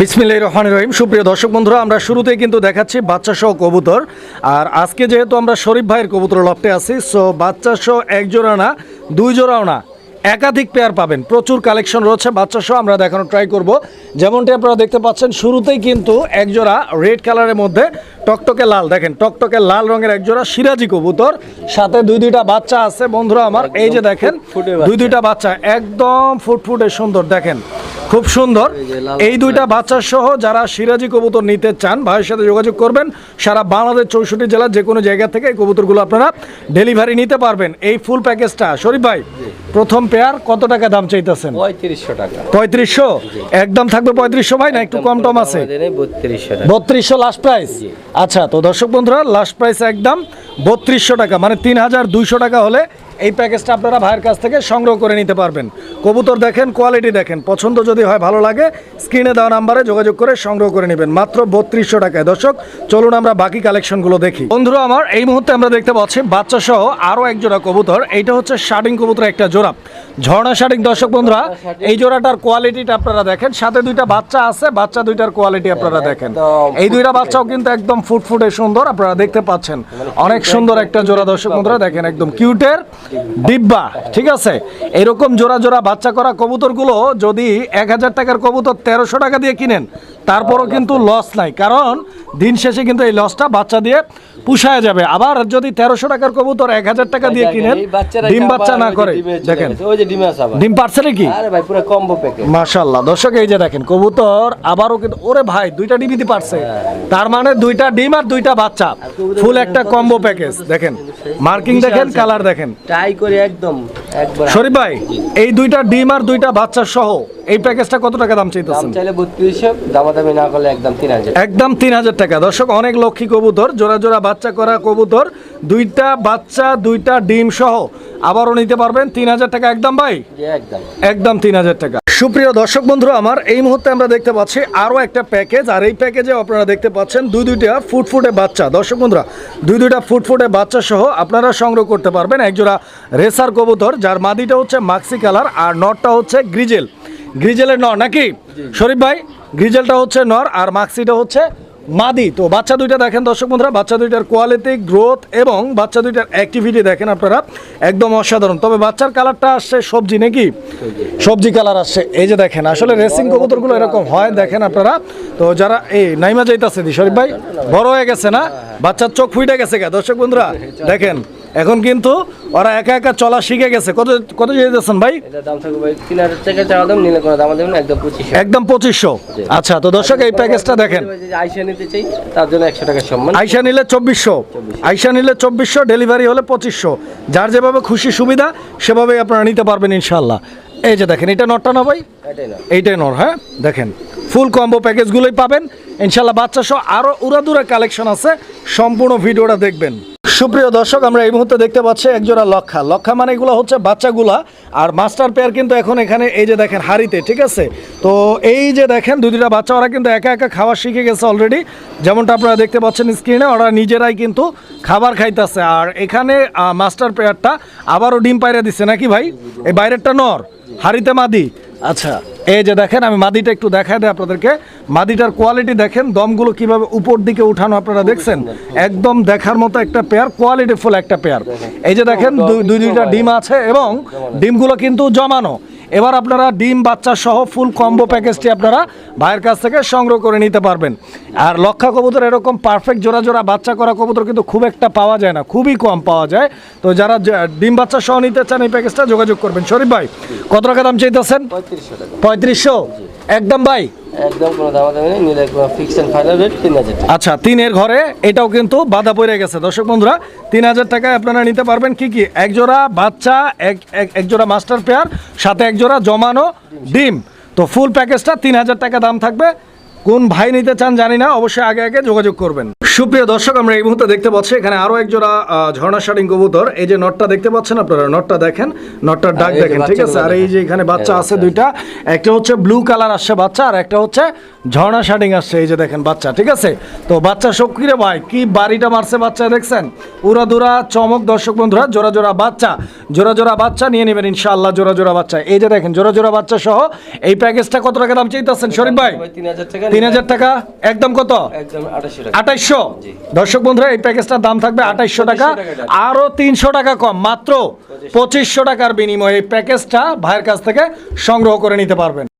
বিসমিল্লাহির রহমানির রহিম। সুপ্রিয় দর্শক বন্ধুরা আমরা শুরুতেই কিন্তু দেখাচ্ছি বাচ্চা সহ কবুতর। আর আজকে যেহেতু আমরা শরীফ ভাইয়ের কবুতর লফটে আছি সো বাচ্চা সহ এক জোড়া না দুই জোড়াও না একাধিক পেয়ার পাবেন। প্রচুর কালেকশন রয়েছে বাচ্চা সহ আমরা দেখানোর ট্রাই করব। যেমনটি আপনারা দেখতে পাচ্ছেন শুরুতেই কিন্তু এক জোড়া রেড কালারের মধ্যে টকটকে লাল। দেখেন টকটকে লাল রঙের এক জোড়া সিরাজি কবুতর। সাথে দুই দুইটা বাচ্চা আছে। বন্ধুরা আমার এই যে দেখেন দুই দুইটা বাচ্চা একদম ফুটফুটে সুন্দর। দেখেন খুব সুন্দর। এই দুইটা বাচ্চা। সহ যারা সিরাজি কবুতর নিতে চান ভাইয়ের সাথে যোগাযোগ করবেন। সারা বাংলাদেশ চৌষট্টি জেলার যে কোনো জায়গা থেকে এই কবুতরগুলো আপনারা ডেলিভারি নিতে পারবেন। এই ফুল প্যাকেজটা শরীফ ভাই প্রথম পেয়ার কত টাকা দাম চাইতেছেন? পঁয়ত্রিশশো টাকা। পঁয়ত্রিশশো? একদম থাকবে পঁয়ত্রিশশো ভাই না একটু কম টম আছে? বত্রিশশো লাস্ট প্রাইস আচ্ছা তো দর্শক বন্ধুরা লাস্ট প্রাইস একদম। বত্রিশশো টাকা মানে তিন হাজার দুইশো টাকা হলে এই প্যাকেজটা আপনারা ভাইয়ের কাছ থেকে সংগ্রহ করে নিতে পারবেন। কবুতর দেখেন কোয়ালিটি দেখেন, পছন্দ যদি হয়, ভালো লাগে স্ক্রিনে দেওয়া নাম্বারে যোগাযোগ করে সংগ্রহ করে নেবেন। মাত্র বত্রিশশো টাকায়। দর্শক, চলুন আমরা বাকি কালেকশনগুলো দেখি। বন্ধুরা আমার, এই মুহূর্তে আমরা দেখতে পাচ্ছি বাচ্চা সহ আরও এক জোড়া কবুতর। এইটা হচ্ছে শার্টিং কবুতর একটা জোড়া। ঝর্ণা শার্টিং দর্শক বন্ধুরা, এই জোড়াটার কোয়ালিটিটা আপনারা দেখেন। সাথে দুইটা বাচ্চা আছে, বাচ্চা দুইটার কোয়ালিটি আপনারা দেখেন। এই দুইটা বাচ্চাও কিন্তু একদম ফুটফুটে সুন্দর, আপনারা দেখতে পাচ্ছেন। অনেক সুন্দর একটা জোড়া দর্শক বন্ধুরা দেখেন একদম কিউটের ডিব্বা ঠিক আছে? এরকম জোড়া জোড়া বাচ্চা করা কবুতরগুলো যদি এক হাজার টাকার কবুতর তেরোশো টাকা দিয়ে কিনেন তারপরও কিন্তু লস নাই। কারণ দিন শেষে কিন্তু এই লসটা বাচ্চা দিয়ে পুষায় যাবে। আবার যদি তেরোশো টাকার কবুতর এক হাজার টাকা দিয়ে কিনেন ডিম বাচ্চা না করে। দেখেন ডিমে পারছে নাকি? প্যাকেজ মাশাল্লাহ দর্শক এই যে দেখেন কবুতর আবারও কিন্তু ওরে ভাই দুইটা ডিম দিতে পারছে। তার মানে দুইটা ডিম আর দুইটা বাচ্চা। ফুল একটা কম্বো প্যাকেজ দেখেন। মার্কিং দেখেন কালার দেখেন। ট্রাই করে একদম একবার শরীফ ভাই এই দুইটা ডিম আর দুইটা বাচ্চা সহ এই প্যাকেজটা কত টাকা দাম চাইতেছেন? চাইলে বত্রিশশো দামাদামি না করলে একদম তিন হাজার। একদম তিন হাজার টাকা। দর্শক অনেক লক্ষ্মী কবুতর জোড়া জোড়া বাচ্চা করা কবুতর দুইটা বাচ্চা দুইটা ডিম সহ আবারও নিতে পারবেন তিন হাজার টাকা। একদম ভাই? একদম। একদম তিন হাজার টাকা। সুপ্রিয় দর্শক বন্ধুরা আমার এই মুহূর্তে আমরা দেখতে পাচ্ছি আরও একটা প্যাকেজ আর এই প্যাকেজে আপনারা দেখতে পাচ্ছেন দুই দুইটা ফুটফুটে বাচ্চা। দর্শক বন্ধুরা দুই দুইটা ফুটফুটে বাচ্চা সহ আপনারা সংগ্রহ করতে পারবেন একজোড়া রেসার কবুতর যার মাদিটা হচ্ছে মাক্সি কালার আর নটটা হচ্ছে গ্রিজেল। গ্রিজেলের নর নাকি? শরীফ ভাই গ্রিজেলটা হচ্ছে নর আর মাক্সিটা হচ্ছে মাদি, তো বাচ্চা দুইটা দেখেন দর্শক বন্ধুরা, বাচ্চা দুইটার কোয়ালিটি গ্রোথ এবং বাচ্চা দুইটার অ্যাক্টিভিটি দেখেন আপনারা, একদম অসাধারণ। তবে বাচ্চার কালারটা আসছে সবজি নাকি? সবজি কালার আসছে। এই যে দেখেন, আসলে রেসিং কবুতরগুলো এরকম হয়, দেখেন আপনারা। তো যারা, এই নাইমা যাইতেছে দি, শরীফ ভাই, বড় হয়ে গেছে না? বাচ্চার চোখ ফুইটে গেছে গা, দর্শক বন্ধুরা, দেখেন। এখন কিন্তু ওরা একা একা চলা শিখে গেছে। কত কত যেতেছেন ভাই? একদম পঁচিশশো। আচ্ছা তো দর্শক এই প্যাকেজটা দেখেন। আইসা নিতে চাই তার জন্য একশো টাকা সম্মান। আইসা নিলে চব্বিশশো। আইসা নিলে চব্বিশশো ডেলিভারি হলে পঁচিশশো। যার যেভাবে খুশি সুবিধা সেভাবেই আপনারা নিতে পারবেন ইনশাল্লাহ এই যে দেখেন এটা নটটা না ভাই? এইটাই নর হ্যাঁ? দেখেন ফুল কম্বো প্যাকেজগুলোই পাবেন। ইনশাল্লাহ বাচ্চা সহ আরও উড়াদুরা কালেকশন আছে। সম্পূর্ণ ভিডিওটা দেখবেন। সুপ্রিয় দর্শক, আমরা এই মুহূর্তে দেখতে পাচ্ছি একজোড়া লক্ষা। লক্ষা মানে এগুলো হচ্ছে বাচ্চাগুলা, আর মাস্টার পেয়ার কিন্তু এখন এখানে এই যে দেখেন হাড়িতে, ঠিক আছে? তো এই যে দেখেন, দুই দুটা বাচ্চা, ওরা কিন্তু একা একা খাওয়া শিখে গেছে অলরেডি যেমনটা আপনারা দেখতে পাচ্ছেন স্ক্রিনে ওরা নিজেরাই কিন্তু খাবার খাইতেছে। আর এখানে মাস্টার পেয়ারটা আবারও ডিম পাইরা দিচ্ছে নাকি ভাই? এই বাইরেরটা নর, হাড়িতে মাদি। আচ্ছা এই যে দেখেন, আমি মাদিটা একটু দেখাই দেয় আপনাদেরকে। মাদিটার কোয়ালিটি দেখেন, দমগুলো কীভাবে উপর দিকে উঠানো আপনারা দেখছেন? একদম দেখার মতো একটা পেয়ার কোয়ালিটিফুল একটা পেয়ার এই যে দেখেন, দুই দুই দুইটা ডিম আছে এবং ডিমগুলো কিন্তু জমানো। এবার আপনারা ডিম বাচ্চা সহ ফুল কম্বো প্যাকেজটি আপনারা ভাইয়ের কাছ থেকে সংগ্রহ করে নিতে পারবেন। আর লক্ষা কবুতর এরকম পারফেক্ট জোড়া জোড়া বাচ্চা করা কবুতর কিন্তু খুব একটা পাওয়া যায় না খুবই কম পাওয়া যায়। তো যারা ডিম বাচ্চা সহ নিতে চান এই প্যাকেজটা যোগাযোগ করবেন। শরীফ ভাই কত টাকা দাম চাইতেছেন? পঁয়ত্রিশশো টাকা। পঁয়ত্রিশশো? একদম ভাই? একদম কোনো দামাদামি নেই নিলে ফিক্স ফাইনাল রেট তিন হাজার আচ্ছা তিনের ঘরে এটাও কিন্তু বাধা পড়ে গেছে। দর্শক বন্ধুরা তিন হাজার টাকায় আপনারা নিতে পারবেন কি কি? এক জোড়া বাচ্চা এক এক- এক জোড়া মাস্টার পেয়ার সাথে এক জোড়া জমানো ডিম। তো ফুল প্যাকেজটা তিন হাজার টাকা দাম থাকবে। কোন ভাই নিতে চান জানি না অবশ্যই আগে আগে যোগাযোগ করবেন। সুপ্রিয় দর্শক আমরা এই মুহূর্তে দেখতে পাচ্ছি এখানে আরও এক জোড়া ঝর্ণা শাটিং কবুতর। এই যে নটটা দেখতে পাচ্ছেন আপনারা? নটটা দেখেন নটটার ডাক আর এই যে দেখেন ঠিক আছে? আর এই যে এখানে বাচ্চা হ্যাঁ, আছে দুইটা একটা হচ্ছে ব্লু কালার আসছে বাচ্চা আর একটা হচ্ছে ঝর্ণা শাটিং আসছে। এই যে দেখেন বাচ্চা ঠিক আছে? তো বাচ্চা সব কিরে ভাই কি বাড়িটা মারছে বাচ্চা দেখছেন? উড়া দুরা চমক দর্শক বন্ধুরা জোড়া জোড়া বাচ্চা জোড়া জোড়া বাচ্চা নিয়ে নেবেন ইনশাআল্লাহ জোড়া জোড়া বাচ্চা। এই যে দেখেন জোড়া জোড়া বাচ্চা সহ এই প্যাকেজটা কত টাকা দাম চাইতেছেন শরীফ ভাই? তিন হাজার টাকা। তিন হাজার টাকা একদম কত? একদম আঠাশশো। দর্শক বন্ধুরা এই প্যাকেজটার দাম থাকবে আঠাইশশো টাকা 2500 টাকা দাম। আরও তিনশো টাকা কম মাত্র পঁচিশশো টাকার বিনিময়ে এই প্যাকেজটা ভাইয়ের কাছ থেকে সংগ্রহ করে নিতে পারবেন।